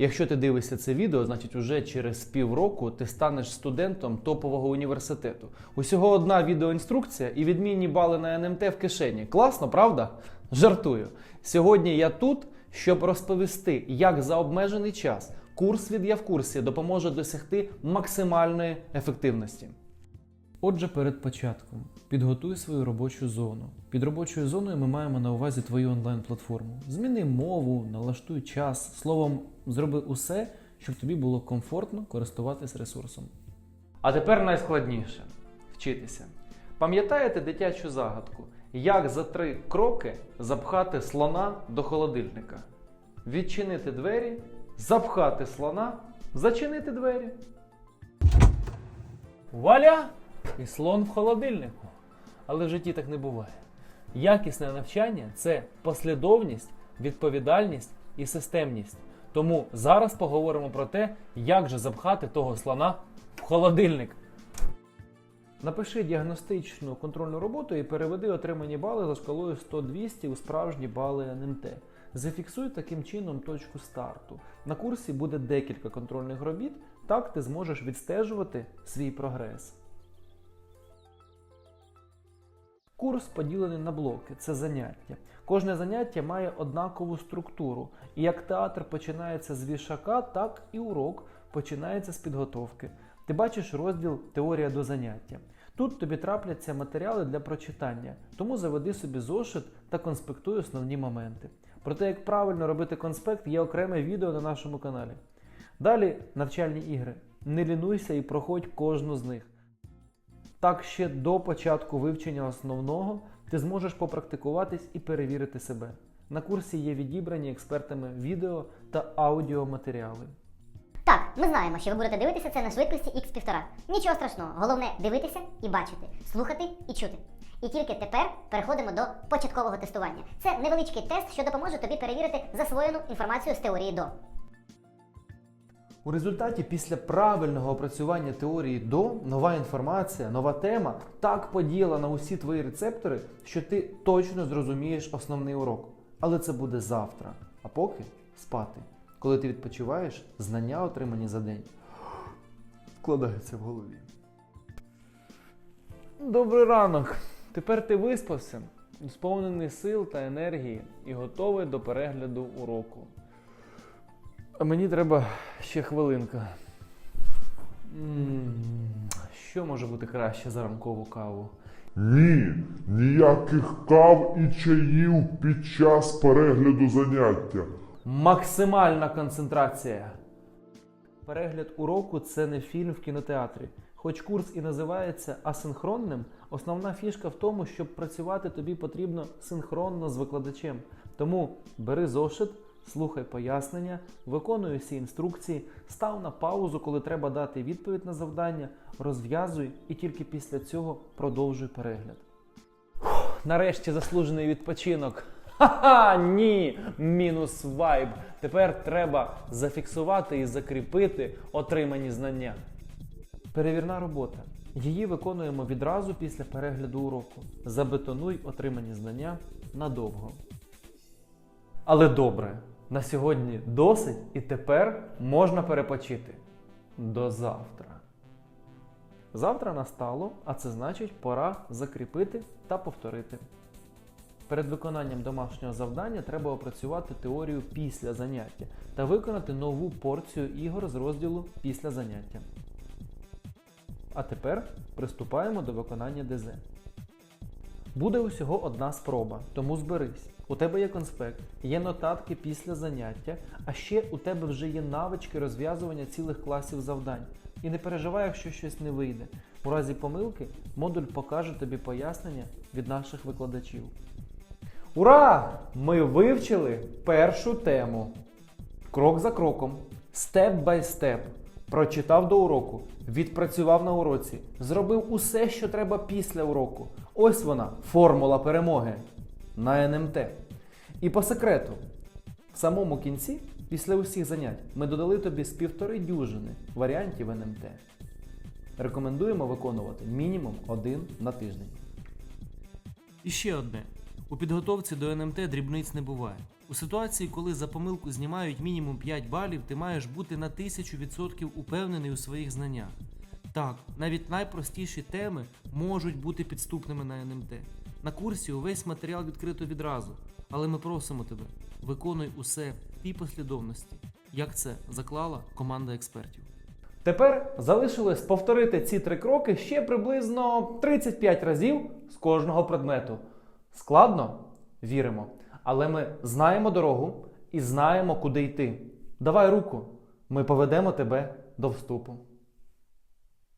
Якщо ти дивишся це відео, значить уже через півроку ти станеш студентом топового університету. Усього одна відеоінструкція і відмінні бали на НМТ в кишені. Класно, правда? Жартую. Сьогодні я тут, щоб розповісти, як за обмежений час курс від Я в курсі допоможе досягти максимальної ефективності. Отже, перед початком підготуй свою робочу зону. Під робочою зоною ми маємо на увазі твою онлайн-платформу. Зміни мову, налаштуй час. Словом, зроби усе, щоб тобі було комфортно користуватись ресурсом. А тепер найскладніше вчитися. Пам'ятаєте дитячу загадку? Як за три кроки запхати слона до холодильника? Відчинити двері, запхати слона, зачинити двері. Вуаля! І слон в холодильнику. Але в житті так не буває. Якісне навчання це послідовність, відповідальність і системність. Тому зараз поговоримо про те, як же запхати того слона в холодильник. Напиши діагностичну контрольну роботу і переведи отримані бали за шкалою 100-200 у справжні бали НМТ. Зафіксуй таким чином точку старту. На курсі буде декілька контрольних робіт, так ти зможеш відстежувати свій прогрес. Курс поділений на блоки це заняття. Кожне заняття має однакову структуру. І як театр починається з вішака, так і урок починається з підготовки. Ти бачиш розділ Теорія до заняття. Тут тобі трапляться матеріали для прочитання, тому заведи собі зошит та конспектуй основні моменти. Про те, як правильно робити конспект, є окреме відео на нашому каналі. Далі навчальні ігри. Не лінуйся і проходь кожну з них. Так ще до початку вивчення основного ти зможеш попрактикуватись і перевірити себе. На курсі є відібрані експертами відео та аудіоматеріали. Так, ми знаємо, що ви будете дивитися це на швидкості X1,5. Нічого страшного, головне дивитися і бачити, слухати і чути. І тільки тепер переходимо до початкового тестування. Це невеличкий тест, що допоможе тобі перевірити засвоєну інформацію з теорії до. У результаті після правильного опрацювання теорії до нова інформація, нова тема так поділа на усі твої рецептори, що ти точно зрозумієш основний урок. Але це буде завтра. А поки спати. Коли ти відпочиваєш, знання, отримані за день, вкладаються в голові. Добрий ранок. Тепер ти виспався, сповнений сил та енергії і готовий до перегляду уроку. А мені треба ще хвилинка. Що може бути краще за ранкову каву? Ні, ніяких кав і чаїв під час перегляду заняття. Максимальна концентрація. Перегляд уроку це не фільм в кінотеатрі. Хоч курс і називається асинхронним, основна фішка в тому, щоб працювати тобі потрібно синхронно з викладачем. Тому бери зошит, слухай пояснення, виконуй усі інструкції, став на паузу, коли треба дати відповідь на завдання, розв'язуй і тільки після цього продовжуй перегляд. Нарешті заслужений відпочинок. Ха-ха, ні! Мінус вайб. Тепер треба зафіксувати і закріпити отримані знання. Перевірна робота. Її виконуємо відразу після перегляду уроку. Забетонуй отримані знання надовго. Але добре, на сьогодні досить і тепер можна перепочити. До завтра. Завтра настало, а це значить пора закріпити та повторити. Перед виконанням домашнього завдання треба опрацювати теорію після заняття та виконати нову порцію ігор з розділу після заняття. А тепер приступаємо до виконання ДЗ. Буде усього одна спроба, тому зберись. У тебе є конспект, є нотатки після заняття, а ще у тебе вже є навички розв'язування цілих класів завдань. І не переживай, якщо щось не вийде. У разі помилки модуль покаже тобі пояснення від наших викладачів. Ура! Ми вивчили першу тему. Крок за кроком, степ бай степ. Прочитав до уроку, відпрацював на уроці, зробив усе, що треба після уроку. Ось вона, формула перемоги на НМТ. І по секрету, в самому кінці, після усіх занять, ми додали тобі з півтори дюжини варіантів НМТ. Рекомендуємо виконувати мінімум один на тиждень. І ще одне. У підготовці до НМТ дрібниць не буває. У ситуації, коли за помилку знімають мінімум 5 балів, ти маєш бути на 1000% упевнений у своїх знаннях. Так, навіть найпростіші теми можуть бути підступними на НМТ. На курсі увесь матеріал відкрито відразу, але ми просимо тебе, виконуй усе в тій послідовності, як це заклала команда експертів. Тепер залишилось повторити ці три кроки ще приблизно 35 разів з кожного предмету. Складно? Віримо. Але ми знаємо дорогу і знаємо, куди йти. Давай руку, ми поведемо тебе до вступу.